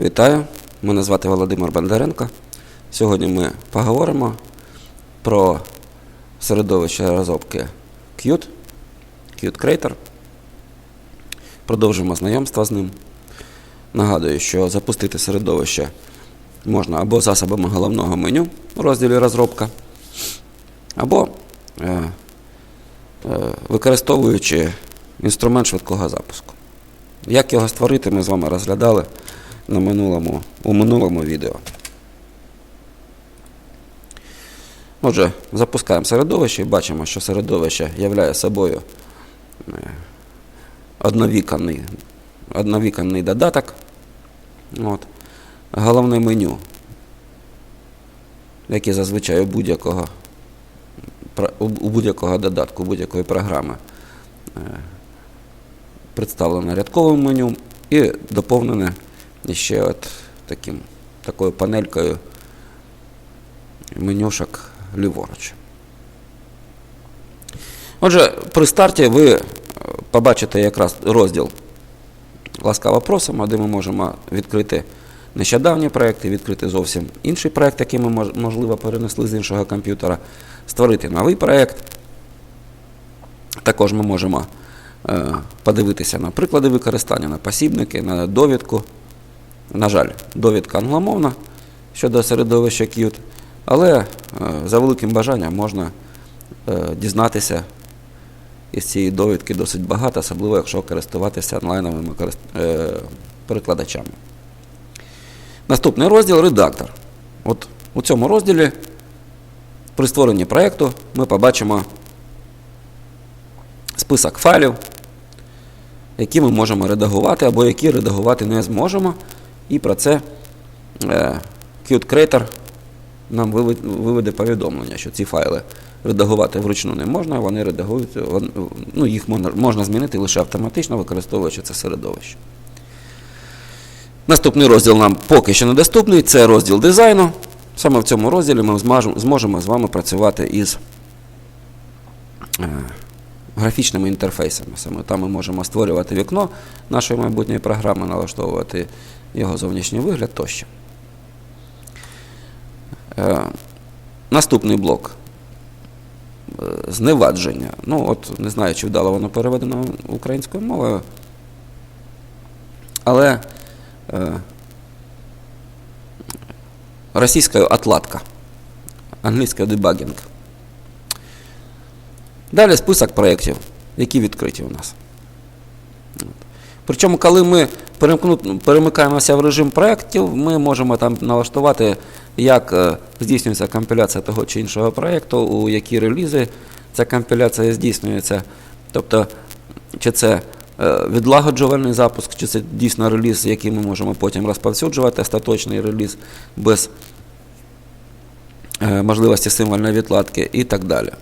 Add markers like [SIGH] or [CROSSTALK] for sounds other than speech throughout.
Вітаю, мене звати Володимир Бондаренко. Сьогодні ми поговоримо про середовище розробки Qt, Qt Creator. Продовжимо знайомство з ним. Нагадую, що запустити середовище можна або засобами головного меню у розділі розробка, або е, е, використовуючи інструмент швидкого запуску. Як його створити, ми з вами розглядали на минулому, у минулому відео. Отже, запускаємо середовище і бачимо, що середовище являє собою е, одновіконний, одновіконний додаток. От. Головне меню, яке зазвичай у будь-якого у будь-якого додатку, будь-якої програми е, представлене рядковим меню і доповнене ще от таким, такою панелькою менюшок ліворуч. Отже, при старті ви е, побачите якраз розділ ласкаво просимо, де ми можемо відкрити нещодавні проекти, відкрити зовсім інший проект, який ми можливо перенесли з іншого комп'ютера, створити новий проект. Також ми можемо е, подивитися на приклади використання, на посібники, на довідку. На жаль, довідка англомовна щодо середовища Qt, але е, за великим бажанням можна е, дізнатися із цієї довідки досить багато, особливо якщо користуватися онлайновими е, перекладачами. Наступний розділ редактор. От у цьому розділі при створенні проєкту ми побачимо список файлів, які ми можемо редагувати або які редагувати не зможемо. І про це е, Qt Creator нам виведе повідомлення, що ці файли редагувати вручну не можна, вони редагуються, вон- ну, їх можна, можна змінити лише автоматично, використовуючи це середовище. Наступний розділ нам поки що недоступний, це розділ дизайну. Саме в цьому розділі ми зможемо з вами працювати із е, графічними інтерфейсами. Саме там ми можемо створювати вікно нашої майбутньої програми, налаштовувати його зовнішній вигляд тощо. Е, наступний блок. Е, Зневадження. Ну, от не знаю, чи вдало воно переведено українською мовою. Але е, російською отладка, англійською дебагінг. Далі список проєктів, які відкриті у нас. Причому, коли ми перемикаємося в режим проєктів, ми можемо там налаштувати, як е, здійснюється компіляція того чи іншого проєкту, у які релізи ця компіляція здійснюється. Тобто, чи це е, відлагоджувальний запуск, чи це дійсно реліз, який ми можемо потім розповсюджувати, остаточний реліз без е, можливості символьної відкладки і так далі.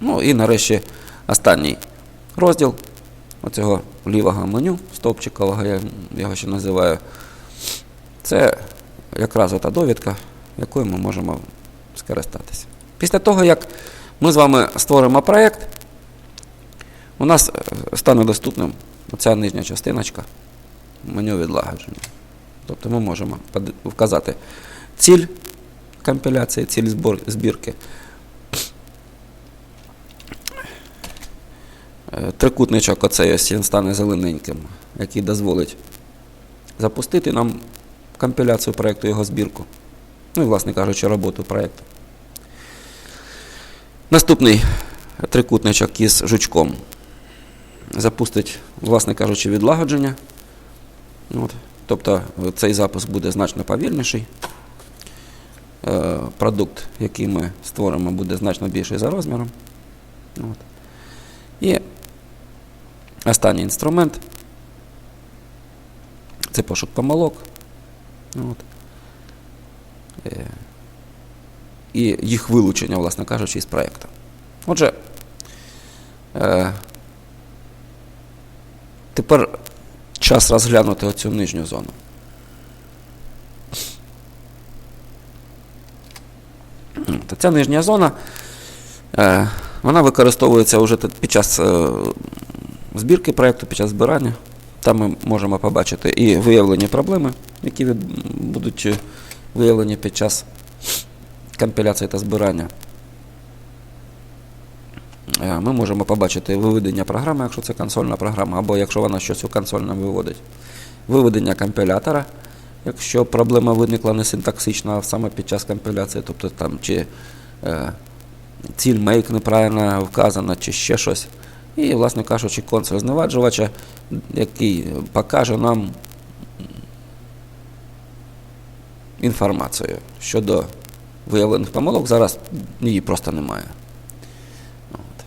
Ну і нарешті останній розділ оцього лівого меню стовпчикового, я його ще називаю. Це якраз ота довідка, якою ми можемо скористатися. Після того, як ми з вами створимо проєкт, у нас е, стане доступним оця нижня частиночка меню відлагодження. Тобто ми можемо вказати ціль компіляції, ціль збірки. Трикутничок оцей ось він стане зелененьким, який дозволить запустити нам компіляцію проєкту, його збірку. Ну і, власне кажучи, роботу проєкту. Наступний трикутничок із жучком запустить, власне кажучи, відлагодження. От. Тобто е, цей запуск буде значно повільніший. Е, Продукт, який ми створимо, буде значно більший за розміром. От. І останній інструмент це пошук помилок. От. Е, І їх вилучення, власне кажучи, із проєкту. Отже, е, тепер час розглянути оцю нижню зону. Ця нижня зона е, вона використовується вже під час збірки проєкту, під час збирання. Там ми можемо побачити і виявлені проблеми які будуть е, виявлені під час компіляції та збирання. Е, Ми можемо побачити виведення програми, якщо це консольна програма, або якщо вона щось у консоль нам виводить. Виведення компілятора, якщо проблема виникла не синтаксична, а саме під час компіляції, тобто там чи е, ціль make неправильно вказана, чи ще щось. І, власне кажучи, зневаджувача, який покаже нам інформацію щодо виявлених помилок. Зараз її просто немає. От.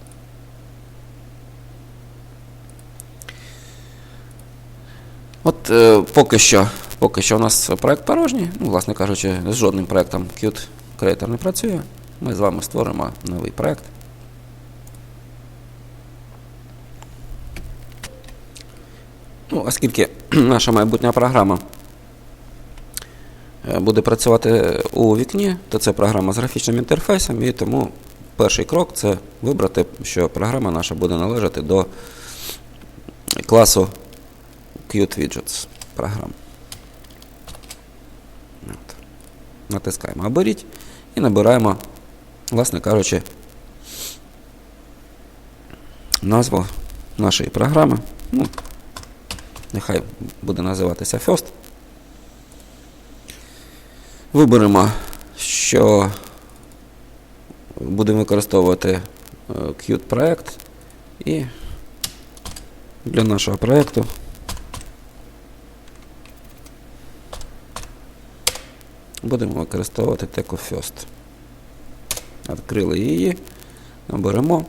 От е, поки що, поки що у нас проект порожній. Ну, власне кажучи, з жодним проектом Qt Creator не працює. Ми з вами створимо новий проект. Ну, оскільки [CLEARS THROAT] наша майбутня програма е, буде працювати у вікні, то це програма з графічним інтерфейсом, і тому перший крок це вибрати, що програма наша буде належати до класу Qt Widgets програм. От. Натискаємо Оберіть і набираємо, власне кажучи, назву нашої програми. Ну, нехай буде називатися First. Виберемо, що будемо використовувати е, Qt проект і для нашого проекту будемо використовувати теку First. Відкрили її, наберемо.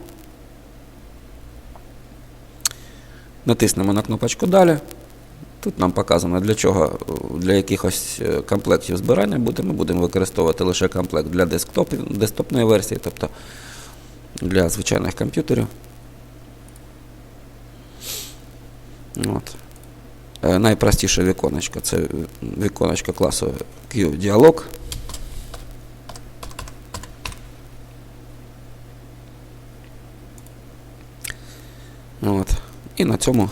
Натиснемо на кнопочку Далі. Тут нам показано, для чого, для якихось е, комплектів збирання буде. Ми будемо використовувати лише комплект для десктопів, десктопної версії, тобто для звичайних комп'ютерів. От. Е, Найпростіше віконечко це віконечко класу Q-діалог. От. І на цьому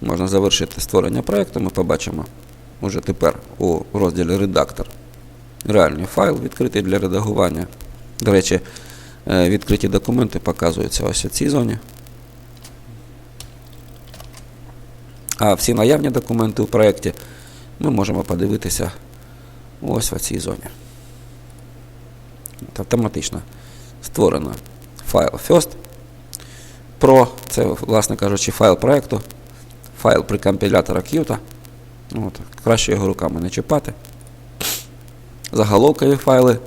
можна завершити створення проєкту. Ми побачимо уже тепер у розділі Редактор реальний файл відкритий для редагування. До речі, е, відкриті документи показуються ось у цій зоні. А всі наявні документи у проєкті ми можемо подивитися ось в цій зоні. Автоматично створено файл First. Pro, це, власне кажучи, файл проєкту, файл прикомпілятора Qt. От, краще його руками не чіпати. Заголовкові файли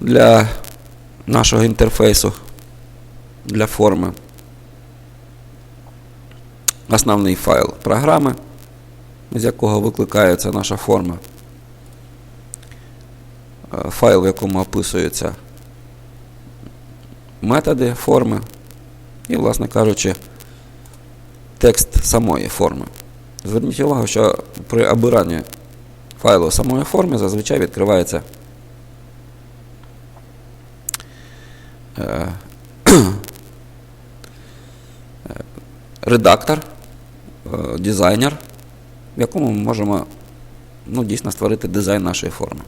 для нашого інтерфейсу, для форми. Основний файл програми, з якого викликається наша форма. Е, Файл, в якому описуються методи форми і, власне кажучи, текст самої форми. Зверніть увагу, що при обиранні файлу самої форми зазвичай відкривається е, [COUGHS] редактор, е, дизайнер, в якому ми можемо ну, дійсно створити дизайн нашої форми.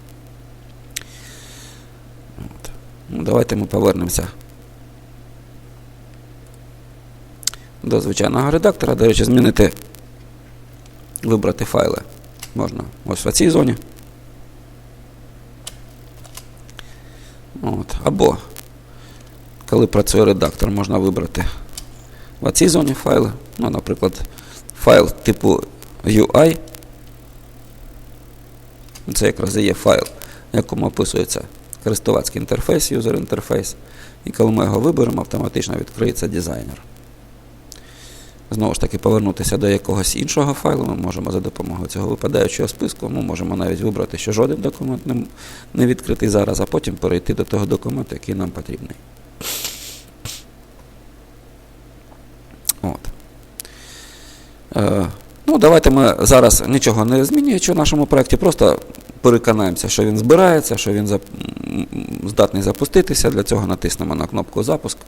От. Ну, давайте ми повернемося до звичайного редактора. До речі, змінити, вибрати файли можна ось в цій зоні. От. Або, коли працює редактор, можна вибрати в цій зоні файли. Ну, наприклад, файл типу UI. Це якраз і є файл, в якому описується користувацький інтерфейс, юзер інтерфейс. І коли ми його виберемо, автоматично відкриється дизайнер. Знову ж таки, повернутися до якогось іншого файлу, ми можемо за допомогою цього випадаючого списку, ми можемо навіть вибрати, що жоден документ не, відкритий зараз, а потім перейти до того документу, який нам потрібний. От. Е, ну, давайте ми зараз нічого не змінюючи в нашому проєкті, просто переконаємося, що він збирається, що він здатний запуститися. Для цього натиснемо на кнопку Запуск.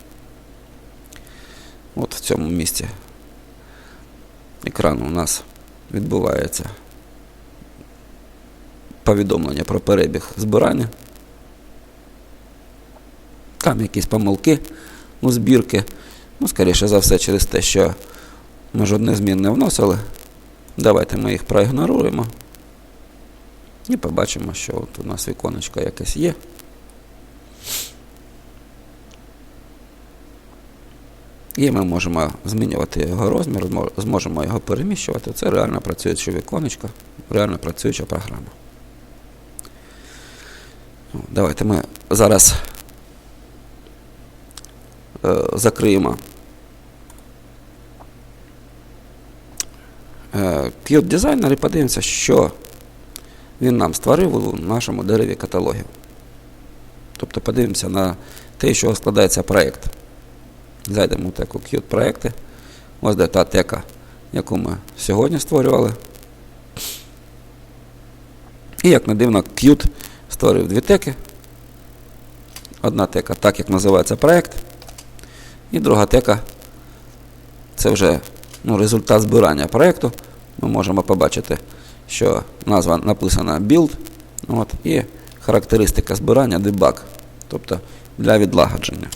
От в цьому місці екрану у нас відбувається повідомлення про перебіг збирання. Там якісь помилки у збірки. Ну, скоріше за все, через те, що ми жодних змін не вносили. Давайте ми їх проігноруємо. І побачимо, що от у нас віконечко якесь є. І ми можемо змінювати його розмір, зможемо його переміщувати. Це реально працююче віконечко, реально працююча програма. Ну, Давайте ми зараз е, закриємо е, Qt Designer і подивимося, що він нам створив у нашому дереві каталогів. Тобто подивимося на те, що складається проєкт. Зайдемо в теку Qt проекти. Ось де та тека, яку ми сьогодні створювали. І як не дивно, Qt створив дві теки. Одна тека, так як називається проєкт. І друга тека це вже ну, результат збирання проєкту. Ми можемо побачити, що назва написана build. От, і характеристика збирання debug, тобто для відлагодження.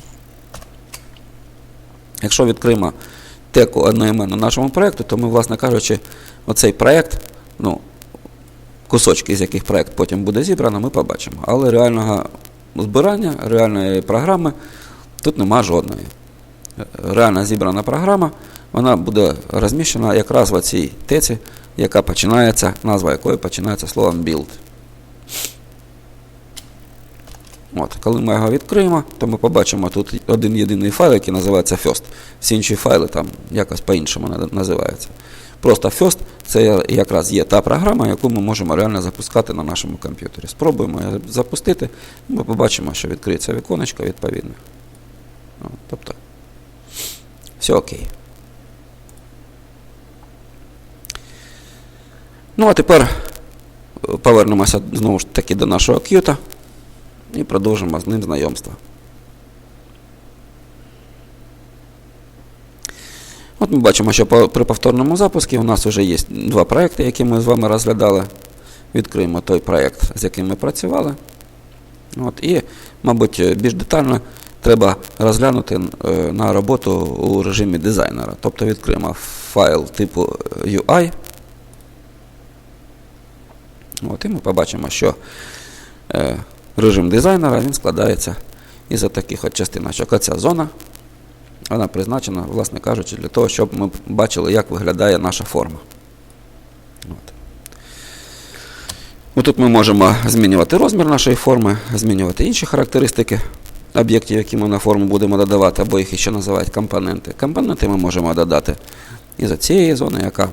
Якщо відкриємо теку одноіменну нашому проєкту, то ми, власне кажучи, оцей проєкт, ну, кусочки, з яких проєкт потім буде зібрано, ми побачимо. Але реального збирання, реальної програми тут нема жодної. Реально зібрана програма, вона буде розміщена якраз в цій теці, яка починається, назва якої починається словом build. От, коли ми його відкриємо, то ми побачимо тут один єдиний файл, який називається First. Всі інші файли там якось по-іншому називаються. Просто First це якраз є та програма, яку ми можемо реально запускати на нашому комп'ютері. Спробуємо її запустити, ми побачимо, що відкриється віконечко відповідне. От, тобто, все окей. Ну, а тепер повернемося знову ж таки до нашого к'юта і продовжимо з ним знайомство. От ми бачимо, що при повторному запуску у нас вже є два проекти, які ми з вами розглядали. Відкриємо той проєкт, з яким ми працювали. От, і, мабуть, більш детально треба розглянути е, на роботу у режимі дизайнера. Тобто відкриємо файл типу е, UI. От, і ми побачимо, що е, режим дизайнера він складається із таких от частиночок. Оця зона, вона призначена, власне кажучи, для того, щоб ми бачили, як виглядає наша форма. От. Тут ми можемо змінювати розмір нашої форми, змінювати інші характеристики об'єктів, які ми на форму будемо додавати, або їх ще називають компоненти. Компоненти ми можемо додати із цієї зони, яка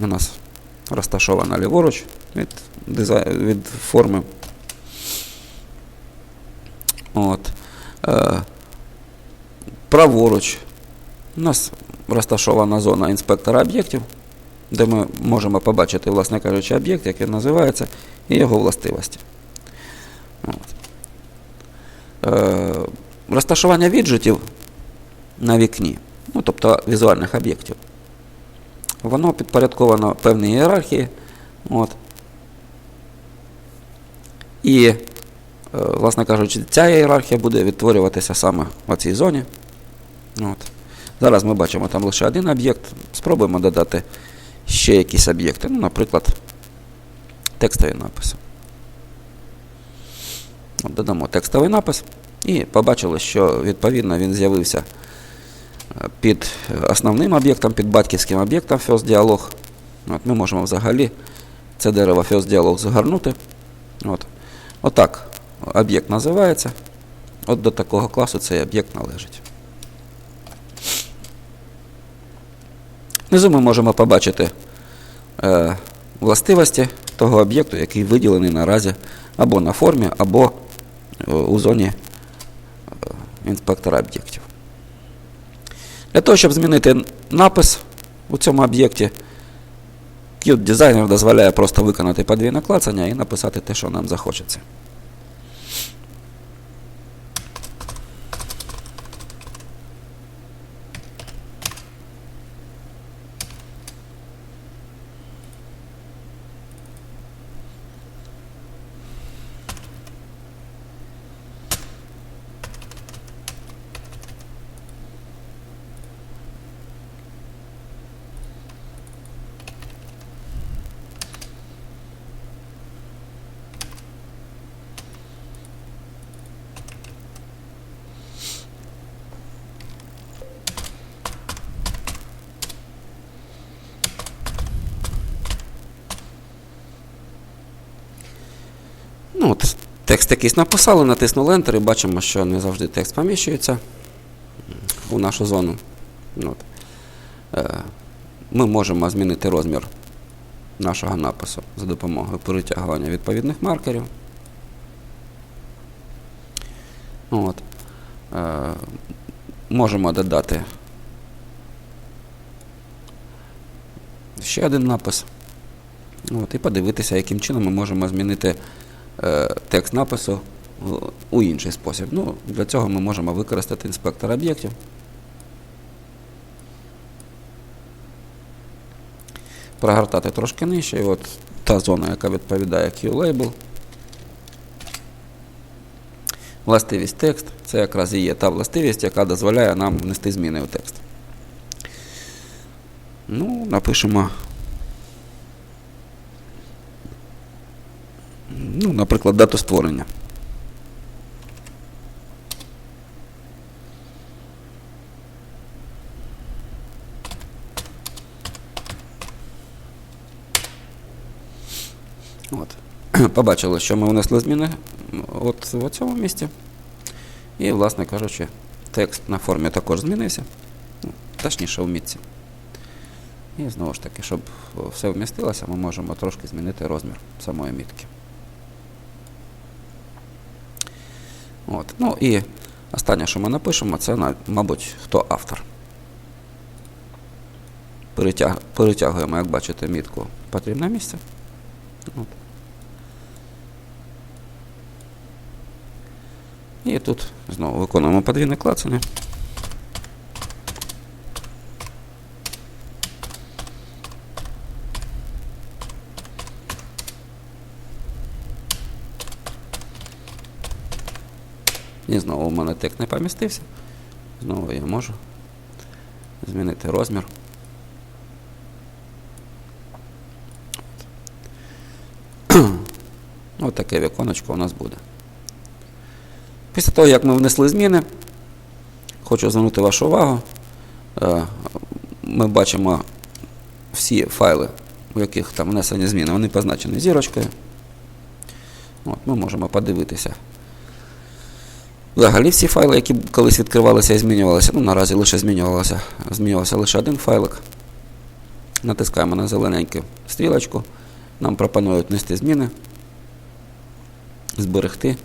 у нас розташована ліворуч від, від форми. От. Е, праворуч у нас розташована зона інспектора об'єктів, де ми можемо побачити, власне кажучи, об'єкт, який називається, і його властивості. От. Е, розташування віджитів на вікні, ну, тобто візуальних об'єктів. Воно підпорядковано певній ієрархії. От. І, власне кажучи, ця ієрархія буде відтворюватися саме в цій зоні. От. Зараз ми бачимо там лише один об'єкт. Спробуємо додати ще якісь об'єкти. Ну, наприклад, текстові написи. Додамо текстовий напис і побачили, що відповідно він з'явився е, під основним об'єктом, під батьківським об'єктом First Dialog. От, ми можемо взагалі це дерево First Dialog згорнути. От. Отак об'єкт називається. От до такого класу цей об'єкт належить. Внизу ми можемо побачити е, властивості того об'єкту, який виділений наразі або на формі, або е, у зоні е, інспектора об'єктів. Для того, щоб змінити напис у цьому об'єкті, Qt дизайнер дозволяє просто виконати подвійне клацання і написати те, що нам захочеться. Ну, от, текст якийсь написали, натиснули Enter і бачимо, що не завжди текст поміщується у нашу зону. От. Е, Ми можемо змінити розмір нашого напису за допомогою перетягування відповідних маркерів. От. Е, Можемо додати ще один напис. От, і подивитися, яким чином ми можемо змінити текст напису у інший спосіб. Ну, для цього ми можемо використати інспектор об'єктів. Прогортати трошки нижче, і от та зона, яка відповідає Q-label. Властивість текст це якраз і є та властивість, яка дозволяє нам внести зміни у текст. Ну, напишемо. Ну, наприклад, дату створення. От. [CLEARS THROAT] Побачили, що ми внесли зміни от в цьому місці. І, власне кажучи, текст на формі також змінився. Ну, точніше, в мітці. І знову ж таки, щоб все вмістилося, ми можемо трошки змінити розмір самої мітки. От. Ну і останнє, що ми напишемо, це, мабуть, хто автор. Перетяг... Перетягуємо, як бачите, мітку потрібне місце. От. І тут знову виконуємо подвійне клацання. І знову у мене текст не помістився. Знову я можу змінити розмір. [CLEARS THROAT] Ось таке віконечко у нас буде. Після того, як ми внесли зміни, хочу звернути вашу увагу. Е, Ми бачимо всі файли, у яких там внесені зміни, вони позначені зірочкою. От, Ми можемо подивитися. Взагалі всі файли, які колись відкривалися і змінювалися, ну наразі лише змінювалося, змінювався лише один файлик. Натискаємо на зелененьку стрілочку. Нам пропонують внести зміни, зберегти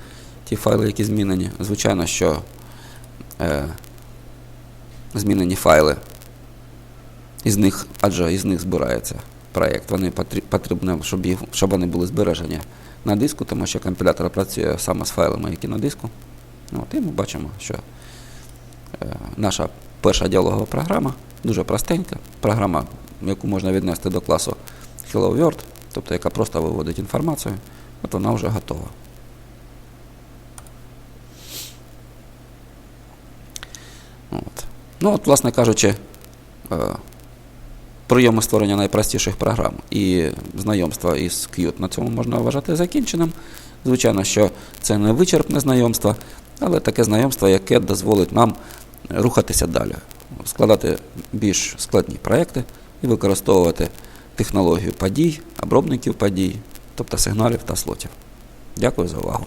ті файли, які змінені. Звичайно, що е, змінені файли, із них, адже із них збирається проєкт. Вони потрі- потрібно, щоб, їх, щоб вони були збережені на диску, тому що компілятор працює саме з файлами, які на диску. От, і ми бачимо, що е, наша перша діалогова програма дуже простенька. Програма, яку можна віднести до класу Hello World, тобто яка просто виводить інформацію, от вона вже готова. От. Ну, от, власне кажучи, е, прийоми створення найпростіших програм і знайомства із Qt на цьому можна вважати закінченим. Звичайно, що це не вичерпне знайомство, але таке знайомство, яке дозволить нам рухатися далі, складати більш складні проекти і використовувати технологію подій, обробників подій, тобто сигналів та слотів. Дякую за увагу.